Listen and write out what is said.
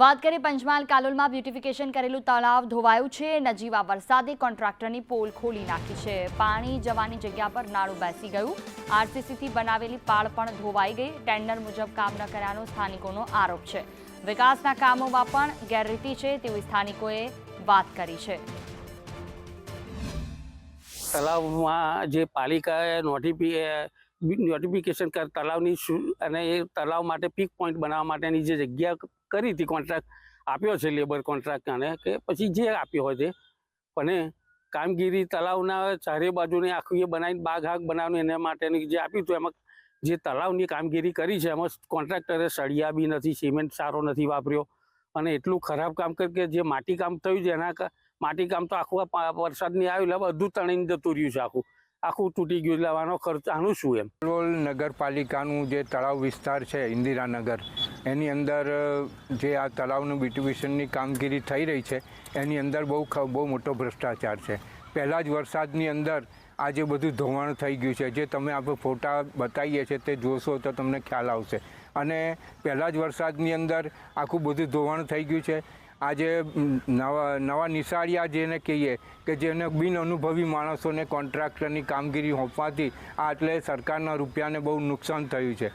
વાત કરીએ પંચમહાલ કાલોલમાં બ્યુટિફિકેશન કરેલું તળાવ ધોવાયું છે. નજીવા વરસાદે કોન્ટ્રાક્ટરની પોલ ખોલી નાખી છે. પાણી જવાની જગ્યા પર નાળું બેસી ગયું. આરસીસીથી બનાવેલી પાળ પણ ધોવાઈ ગઈ. ટેન્ડર મુજબ કામ ન કર્યાનો સ્થાનિકોનો આરોપ છે. વિકાસના કામોમાં પણ ગેરરીતિ છે તેવી સ્થાનિકોએ વાત કરી છે. તલાવમાં જે પાલિકાએ નોટિફિ નોટિફિકેશન કર, તલાવની અને એ તલાવ માટે પીક પોઈન્ટ બનાવવા માટેની જે જગ્યા કરી હતી કોન્ટ્રાક્ટ આપ્યો છે લેબર કોન્ટ્રાક્ટને કે પછી જે આપ્યો હોય તે. પણ કામગીરી તલાવના ચારે બાજુને આખું એ બનાવીને બાગ હાગ બનાવીને એના માટેની જે આપ્યું હતું, એમાં જે તલાવની કામગીરી કરી છે, એમાં કોન્ટ્રાક્ટરે સળિયા બી નથી, સિમેન્ટ સારો નથી વાપર્યો. અને એટલું ખરાબ કામ કર્યું કે જે માટી કામ થયું છે, એના કા- માટી કામ તો આખું વરસાદની આવ્યું એટલે બધું તણીને જતું રહ્યું છે આખું. આખું તૂટી ગયું લાવવાનો ખર્ચ આનું શું એમ? કલોલ નગરપાલિકાનું જે તળાવ વિસ્તાર છે, ઇન્દિરાનગર, એની અંદર જે આ તળાવનું બ્યુટિફિકેશનની કામગીરી થઈ રહી છે, એની અંદર બહુ બહુ મોટો ભ્રષ્ટાચાર છે. પહેલાં જ વરસાદની અંદર આ જે બધું ધોવાણ થઈ ગયું છે, જે તમે આપણે ફોટા બતાવીએ છીએ તે જોશો તો તમને ખ્યાલ આવશે. અને પહેલાં જ વરસાદની અંદર આખું બધું ધોવાણ થઈ ગયું છે. આજે નવા નવા નિશાળિયા જેને કહીએ કે જેને બિન અનુભવી માણસોને કોન્ટ્રાક્ટરની કામગીરી સોંપવાથી આ એટલે સરકારના રૂપિયાને બહુ નુકસાન થયું છે.